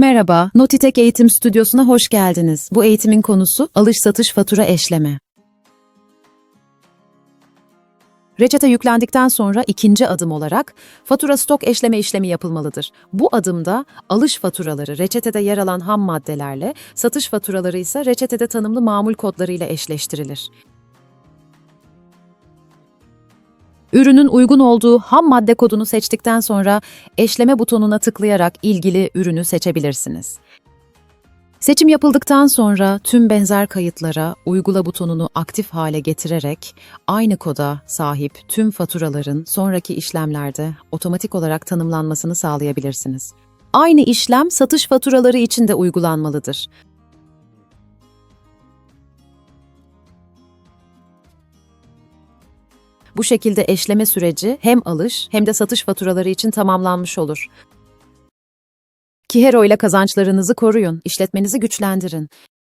Merhaba, Notitek Eğitim Stüdyosu'na hoş geldiniz. Bu eğitimin konusu alış-satış fatura eşleme. Reçete yüklendikten sonra ikinci adım olarak fatura stok eşleme işlemi yapılmalıdır. Bu adımda alış faturaları reçetede yer alan ham maddelerle, satış faturaları ise reçetede tanımlı mamul kodlarıyla eşleştirilir. Ürünün uygun olduğu ham madde kodunu seçtikten sonra eşleme butonuna tıklayarak ilgili ürünü seçebilirsiniz. Seçim yapıldıktan sonra tüm benzer kayıtlara uygula butonunu aktif hale getirerek aynı koda sahip tüm faturaların sonraki işlemlerde otomatik olarak tanımlanmasını sağlayabilirsiniz. Aynı işlem satış faturaları için de uygulanmalıdır. Bu şekilde eşleme süreci hem alış hem de satış faturaları için tamamlanmış olur. Kihero ile kazançlarınızı koruyun, işletmenizi güçlendirin.